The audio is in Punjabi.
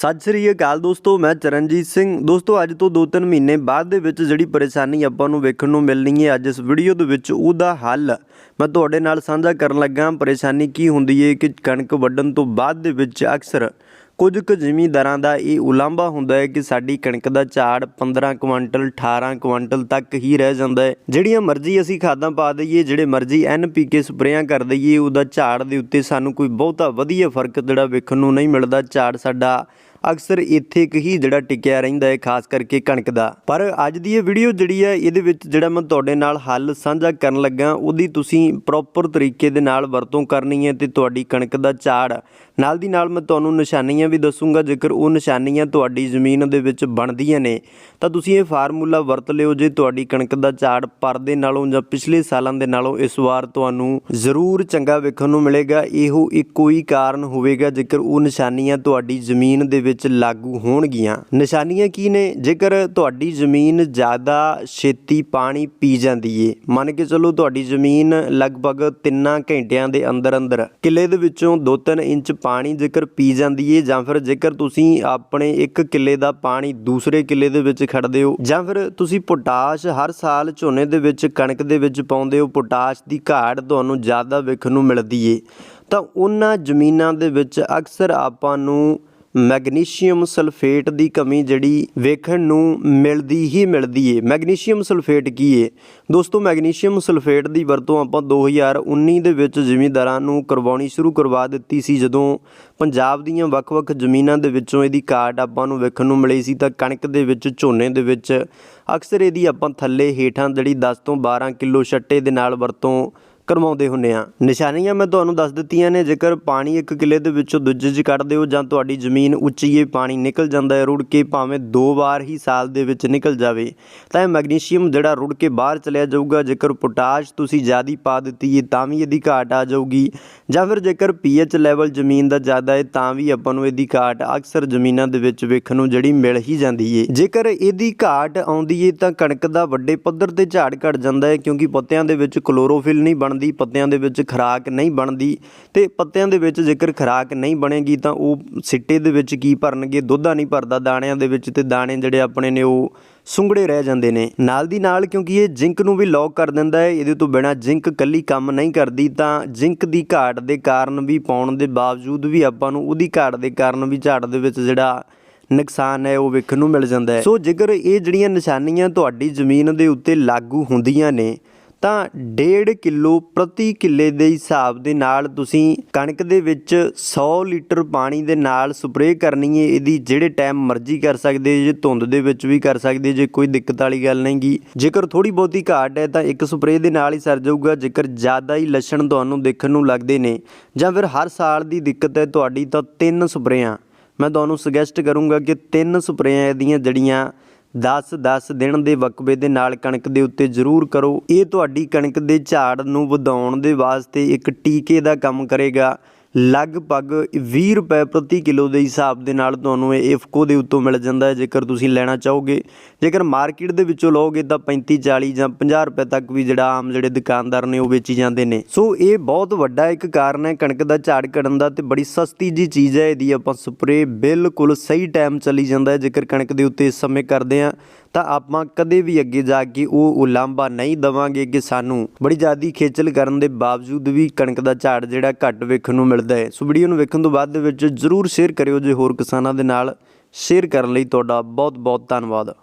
ਸਤਿ ਸ੍ਰੀ ਅਕਾਲ ਦੋਸਤੋ, ਮੈਂ ਚਰਨਜੀਤ ਸਿੰਘ। ਦੋਸਤੋ, ਅੱਜ ਤੋਂ 2-3 ਮਹੀਨੇ ਬਾਅਦ ਦੇ ਵਿੱਚ ਜਿਹੜੀ ਪਰੇਸ਼ਾਨੀ ਆਪਾਂ ਨੂੰ ਵੇਖਣ ਨੂੰ ਮਿਲਣੀ ਹੈ, ਅੱਜ ਇਸ ਵੀਡੀਓ ਦੇ ਵਿੱਚ ਉਹਦਾ ਹੱਲ ਮੈਂ ਤੁਹਾਡੇ ਨਾਲ ਸਾਂਝਾ ਕਰਨ ਲੱਗਾ ਪਰੇਸ਼ਾਨੀ ਕੀ ਹੁੰਦੀ ਹੈ ਕਿ ਕਣਕ ਵੱਢਣ ਤੋਂ ਬਾਅਦ ਦੇ ਵਿੱਚ ਅਕਸਰ ਕੁਝ ਕੁ ਜ਼ਿਮੀਂਦਾਰਾਂ ਦਾ ਇਹ ਉਲਾਂਭਾ ਹੁੰਦਾ ਹੈ ਕਿ ਸਾਡੀ ਕਣਕ ਦਾ ਝਾੜ 15 ਕੁਇੰਟਲ 18 ਕੁਇੰਟਲ ਤੱਕ ਹੀ ਰਹਿ ਜਾਂਦਾ ਹੈ। ਜਿਹੜੀਆਂ ਮਰਜ਼ੀ ਅਸੀਂ ਖਾਦਾਂ ਪਾ ਦਈਏ, ਜਿਹੜੇ ਮਰਜ਼ੀ ਐਨਪੀਕੇ ਸਪਰੇਆਂ ਕਰ ਦਈਏ, ਉਹਦਾ ਝਾੜ ਦੇ ਉੱਤੇ ਸਾਨੂੰ ਕੋਈ ਬਹੁਤਾ ਵਧੀਆ ਫ਼ਰਕ ਜਿਹੜਾ ਵੇਖਣ ਨੂੰ ਨਹੀਂ ਮਿਲਦਾ। ਝਾੜ ਸਾਡਾ ਅਕਸਰ ਇੱਥੇ ਇੱਕ ਹੀ ਜਿਹੜਾ ਟਿਕਿਆ ਰਹਿੰਦਾ ਹੈ, ਖਾਸ ਕਰਕੇ ਕਣਕ ਦਾ। ਪਰ ਅੱਜ ਦੀ ਇਹ ਵੀਡੀਓ ਜਿਹੜੀ ਹੈ, ਇਹਦੇ ਵਿੱਚ ਜਿਹੜਾ ਮੈਂ ਤੁਹਾਡੇ ਨਾਲ ਹੱਲ ਸਾਂਝਾ ਕਰਨ ਲੱਗਾ, ਉਹਦੀ ਤੁਸੀਂ ਪ੍ਰੋਪਰ ਤਰੀਕੇ ਦੇ ਨਾਲ ਵਰਤੋਂ ਕਰਨੀ ਹੈ ਤੇ ਤੁਹਾਡੀ ਕਣਕ ਦਾ ਝਾੜ ਨਾਲ ਦੀ ਨਾਲ ਮੈਂ ਤੁਹਾਨੂੰ ਨਿਸ਼ਾਨੀਆਂ ਵੀ ਦੱਸੂਗਾ, ਜੇਕਰ ਉਹ ਨਿਸ਼ਾਨੀਆਂ ਤੁਹਾਡੀ ਜ਼ਮੀਨ ਦੇ ਵਿੱਚ ਬਣਦੀਆਂ ਨੇ, ਤਾਂ ਤੁਸੀਂ ਇਹ ਫਾਰਮੂਲਾ ਵਰਤ ਲਿਓ ਜੇ ਤੁਹਾਡੀ ਕਣਕ ਦਾ ਝਾੜ ਪਰ ਦੇ ਨਾਲੋਂ ਜਾਂ ਪਿਛਲੇ ਸਾਲਾਂ ਦੇ ਨਾਲੋਂ ਇਸ ਵਾਰ ਤੁਹਾਨੂੰ ਜ਼ਰੂਰ ਚੰਗਾ ਵੇਖਣ ਨੂੰ ਮਿਲੇਗਾ। ਇਹੋ ਇੱਕੋ ਹੀ ਕਾਰਨ ਹੋਵੇਗਾ, ਜੇਕਰ ਉਹ ਨਿਸ਼ਾਨੀਆਂ ਤੁਹਾਡੀ ਜ਼ਮੀਨ ਦੇ ਵਿੱਚ ਲਾਗੂ ਹੋਣਗੀਆਂ। ਨਿਸ਼ਾਨੀਆਂ ਕੀ ਨੇ? ਜੇਕਰ ਤੁਹਾਡੀ ਜ਼ਮੀਨ ਜ਼ਿਆਦਾ ਛੇਤੀ ਪਾਣੀ ਪੀ ਜਾਂਦੀ ਏ, ਮੰਨ ਕੇ ਚੱਲੋ ਤੁਹਾਡੀ ਜ਼ਮੀਨ ਲਗਭਗ 3 ਘੰਟਿਆਂ ਦੇ ਅੰਦਰ ਅੰਦਰ ਕਿੱਲੇ ਦੇ ਵਿੱਚੋਂ 2-3 ਇੰਚ ਪਾਣੀ ਜੇਕਰ ਪੀ ਜਾਂਦੀ ਏ ਜਾਂ ਫਿਰ ਜੇਕਰ ਤੁਸੀਂ ਆਪਣੇ ਇੱਕ ਕਿੱਲੇ ਦਾ ਪਾਣੀ ਦੂਸਰੇ ਕਿੱਲੇ ਦੇ ਵਿੱਚ ਖੜਦੇ ਹੋ ਜਾਂ ਫਿਰ ਤੁਸੀਂ ਪੋਟਾਸ਼ ਹਰ ਸਾਲ ਝੋਨੇ ਦੇ ਵਿੱਚ ਕਣਕ ਦੇ ਵਿੱਚ ਪਾਉਂਦੇ ਹੋ, ਪੋਟਾਸ਼ ਦੀ ਘਾਟ ਤੁਹਾਨੂੰ ਜ਼ਿਆਦਾ ਵੇਖਣ ਨੂੰ ਮਿਲਦੀ ਏ। ਤਾਂ ਉਹਨਾਂ ਜ਼ਮੀਨਾਂ ਦੇ ਵਿੱਚ ਅਕਸਰ ਆਪਾਂ ਨੂੰ ਮੈਗਨੀਸ਼ੀਅਮ ਸਲਫੇਟ ਦੀ ਕਮੀ ਜਿਹੜੀ ਵੇਖਣ ਨੂੰ ਮਿਲਦੀ ਹੀ ਮਿਲਦੀ ਏ। ਮੈਗਨੀਸ਼ੀਅਮ ਸਲਫੇਟ ਕੀ ਏ? ਦੋਸਤੋ, ਮੈਗਨੀਸ਼ੀਅਮ ਸਲਫੇਟ ਦੀ ਵਰਤੋਂ ਆਪਾਂ 2019 ਦੇ ਵਿੱਚ ਜ਼ਿਮੀਂਦਾਰਾਂ ਨੂੰ ਕਰਵਾਉਣੀ ਸ਼ੁਰੂ ਕਰਵਾ ਦਿੱਤੀ ਸੀ। ਜਦੋਂ ਪੰਜਾਬ ਦੀਆਂ ਵੱਖ-ਵੱਖ ਜ਼ਮੀਨਾਂ ਦੇ ਵਿੱਚੋਂ ਇਹਦੀ ਕਾਟ ਆਪਾਂ ਨੂੰ ਵੇਖਣ ਨੂੰ ਮਿਲੀ ਸੀ, ਤਾਂ ਕਣਕ ਦੇ ਵਿੱਚ, ਝੋਨੇ ਦੇ ਵਿੱਚ ਅਕਸਰ ਇਹਦੀ ਆਪਾਂ ਥੱਲੇ ਹੇਠਾਂ ਜਿਹੜੀ 10 ਤੋਂ 12 ਕਿਲੋ ਛੱਟੇ ਦੇ ਨਾਲ ਵਰਤੋਂ ਕਰਵਾਉਂਦੇ ਹੁੰਨੇ ਆ ਨਿਸ਼ਾਨੀਆਂ ਮੈਂ ਤੁਹਾਨੂੰ ਦੱਸ ਦਿੱਤੀਆਂ ਨੇ, ਜੇਕਰ ਪਾਣੀ ਇੱਕ ਕਿੱਲੇ ਦੇ ਵਿੱਚੋਂ ਦੂਜੇ 'ਚ ਕੱਢਦੇ ਹੋ ਜਾਂ ਤੁਹਾਡੀ ਜ਼ਮੀਨ ਉੱਚੀ ਏ, ਪਾਣੀ ਨਿਕਲ ਜਾਂਦਾ ਹੈ ਰੁੜ ਕੇ ਭਾਵੇਂ ਦੋ ਵਾਰ ਹੀ ਸਾਲ ਦੇ ਵਿੱਚ ਨਿਕਲ ਜਾਵੇ, ਤਾਂ ਇਹ ਮੈਗਨੀਸ਼ੀਅਮ ਜਿਹੜਾ ਰੁੜ ਕੇ ਬਾਹਰ ਚਲਿਆ ਜਾਊਗਾ। ਜੇਕਰ ਪੋਟਾਸ਼ ਤੁਸੀਂ ਜ਼ਿਆਦੀ ਪਾ ਦਿੱਤੀ ਏ, ਤਾਂ ਵੀ ਇਹਦੀ ਘਾਟ ਆ ਜਾਊਗੀ। ਜਾਂ ਫਿਰ ਜੇਕਰ ਪੀਐਚ ਲੈਵਲ ਜ਼ਮੀਨ ਦਾ ਜ਼ਿਆਦਾ ਹੈ ਤਾਂ ਵੀ ਆਪਾਂ ਨੂੰ ਇਹਦੀ ਘਾਟ ਅਕਸਰ ਜ਼ਮੀਨਾਂ ਦੇ ਵਿੱਚ ਵੇਖਣ ਨੂੰ ਜਿਹੜੀ ਮਿਲ ਹੀ ਜਾਂਦੀ ਏ। ਜੇਕਰ ਇਹਦੀ ਘਾਟ ਆਉਂਦੀ ਏ, ਤਾਂ ਕਣਕ ਦਾ ਵੱਡੇ ਪੱਧਰ ਤੇ ਝਾੜ ਘਟ ਜਾਂਦਾ ਹੈ ਕਿਉਂਕਿ ਪੱਤਿਆਂ ਦੇ ਵਿੱਚ ਕਲੋਰੋਫਿਲ ਨਹੀਂ ਬਣਦਾ। ਪੱਤਿਆਂ ਦੇ ਵਿੱਚ ਖੁਰਾਕ ਨਹੀਂ ਬਣਦੀ ਤੇ ਪੱਤਿਆਂ ਦੇ ਵਿੱਚ ਜੇਕਰ ਖੁਰਾਕ ਨਹੀਂ ਬਣੇਗੀ ਤਾਂ ਉਹ ਸਿੱਟੇ ਦੇ ਵਿੱਚ ਕੀ ਭਰਨਗੇ? ਦੁੱਧਾ ਨਹੀਂ ਭਰਦਾ, ਦਾਣਿਆਂ ਦੇ ਵਿੱਚ ਤੇ ਦਾਣੇ ਜਿਹੜੇ ਆਪਣੇ ਨੇ ਉਹ ਸੁੰਗੜੇ ਰਹਿ ਜਾਂਦੇ ਨੇ। ਨਾਲ ਦੀ ਨਾਲ ਕਿਉਂਕਿ ਇਹ ਜ਼ਿੰਕ ਨੂੰ ਵੀ ਲੌਕ ਕਰ ਦਿੰਦਾ ਹੈ, ਇਹਦੇ ਤੋਂ ਬਿਨਾ ਜ਼ਿੰਕ ਕੱਲੀ ਕੰਮ ਨਹੀਂ ਕਰਦੀ ਤਾਂ ਜ਼ਿੰਕ ਦੀ ਘਾਟ ਦੇ ਕਾਰਨ ਵੀ ਪਾਉਣ ਦੇ ਬਾਵਜੂਦ ਵੀ ਆਪਾਂ ਨੂੰ ਉਹਦੀ ਘਾਟ ਦੇ ਕਾਰਨ ਵੀ ਝਾੜ ਦੇ ਵਿੱਚ ਜਿਹੜਾ ਨੁਕਸਾਨ ਹੈ ਉਹ ਵੇਖਣ ਨੂੰ ਮਿਲ ਜਾਂਦਾ ਹੈ। ਸੋ ਜੇਕਰ ਇਹ ਜਿਹੜੀਆਂ ਨਿਸ਼ਾਨੀਆਂ ਤੁਹਾਡੀ ਜ਼ਮੀਨ ਦੇ ਉੱਤੇ ਲਾਗੂ ਹੁੰਦੀਆਂ ਨੇ ਤਾਂ 1.5 ਕਿਲੋ ਪ੍ਰਤੀ ਕਿੱਲੇ ਦੇ ਹਿਸਾਬ ਦੇ ਨਾਲ ਤੁਸੀਂ ਕਣਕ ਦੇ ਵਿੱਚ 100 ਲੀਟਰ ਪਾਣੀ ਦੇ ਨਾਲ ਸਪਰੇਅ ਕਰਨੀ ਹੈ। ਇਹਦੀ ਜਿਹੜੇ ਟਾਈਮ ਮਰਜ਼ੀ ਕਰ ਸਕਦੇ ਜੇ ਧੁੰਦ ਦੇ ਵਿੱਚ ਵੀ ਕਰ ਸਕਦੇ ਜੇ ਕੋਈ ਦਿੱਕਤ ਵਾਲੀ ਗੱਲ ਨਹੀਂਗੀ ਜੇਕਰ ਥੋੜੀ ਬਹੁਤੀ ਘਾਟ ਹੈ ਤਾਂ ਇੱਕ ਸਪਰੇਅ ਦੇ ਨਾਲ ਹੀ ਸਰ ਜਾਊਗਾ, ਜੇਕਰ ਜ਼ਿਆਦਾ ਹੀ ਲੱਛਣ ਤੁਹਾਨੂੰ ਦੇਖਣ ਨੂੰ ਲੱਗਦੇ ਨੇ। ਜਾਂ ਫਿਰ ਹਰ ਸਾਲ ਦੀ ਦਿੱਕਤ ਹੈ ਤੁਹਾਡੀ ਤਾਂ ਤਿੰਨ ਸਪਰੇਆਂ। ਮੈਂ ਤੁਹਾਨੂੰ ਸੁਜੈਸਟ ਕਰੂੰਗਾ ਕਿ ਤਿੰਨ ਸਪਰੇਆਂ ਇਹਦੀਆਂ ਜੜੀਆਂ 10-10 ਦਿਨ ਦੇ ਵਕਬੇ ਦੇ ਨਾਲ ਕਣਕ ਦੇ ਉੱਤੇ ਜ਼ਰੂਰ ਕਰੋ। ਇਹ ਤੁਹਾਡੀ ਕਣਕ ਦੇ ਝਾੜ ਨੂੰ ਵਧਾਉਣ ਦੇ ਵਾਸਤੇ ਇੱਕ ਟੀਕੇ ਦਾ ਕੰਮ ਕਰੇਗਾ। ਲਗਭਗ 20 ਰੁਪਏ ਪ੍ਰਤੀ ਕਿਲੋ ਦੇ ਹਿਸਾਬ ਦੇ ਨਾਲ ਤੁਹਾਨੂੰ ਇਹ ਇਫਕੋ ਦੇ ਉੱਤੋਂ ਮਿਲ ਜਾਂਦਾ ਹੈ। ਜੇਕਰ ਤੁਸੀਂ ਲੈਣਾ ਚਾਹੋਗੇ, ਜੇਕਰ ਮਾਰਕੀਟ ਦੇ ਵਿੱਚੋਂ ਲਓਗੇ ਤਾਂ 35 40 ਜਾਂ 50 ਰੁਪਏ ਤੱਕ ਵੀ ਜਿਹੜਾ ਆਮ ਜਿਹੜੇ ਦੁਕਾਨਦਾਰ ਨੇ ਉਹ ਵੇਚੀ ਜਾਂਦੇ ਨੇ। ਸੋ ਇਹ ਬਹੁਤ ਵੱਡਾ ਇੱਕ ਕਾਰਨ ਹੈ ਕਣਕ ਦਾ ਝਾੜ ਕੱਢਣ ਦਾ ਤੇ ਬੜੀ ਸਸਤੀ ਜੀ ਚੀਜ਼ ਹੈ ਇਹਦੀ। ਆਪਾਂ ਸਪਰੇ ਬਿਲਕੁਲ ਸਹੀ ਟਾਈਮ ਚਲੀ ਜਾਂਦਾ ਹੈ। ਜੇਕਰ ਕਣਕ ਦੇ ਉੱਤੇ ਇਸ ਸਮੇਂ ਕਰਦੇ ਆ ਤਾਂ ਆਪਾਂ ਕਦੇ ਵੀ ਅੱਗੇ ਜਾ ਕੇ ਉਹ ਉਲਾਂਭਾ ਨਹੀਂ ਦਵਾਂਗੇ ਕਿ ਸਾਨੂੰ ਬੜੀ ਜ਼ਿਆਦੀ ਖੇਚਲ ਕਰਨ ਦੇ ਬਾਵਜੂਦ ਵੀ ਕਣਕ ਦਾ ਝਾੜ ਜਿਹੜਾ ਘੱਟ ਵੇਖਣ ਨੂੰ ਮਿਲਦਾ ਹੈ। ਸੋ ਵੀਡੀਓ ਨੂੰ ਵੇਖਣ ਤੋਂ ਬਾਅਦ ਦੇ ਵਿੱਚ ਜਰੂਰ ਸ਼ੇਅਰ ਕਰਿਓ ਜੇ ਹੋਰ ਕਿਸਾਨਾਂ ਦੇ ਨਾਲ ਸ਼ੇਅਰ ਕਰਨ ਲਈ ਤੁਹਾਡਾ ਬਹੁਤ ਬਹੁਤ ਧੰਨਵਾਦ।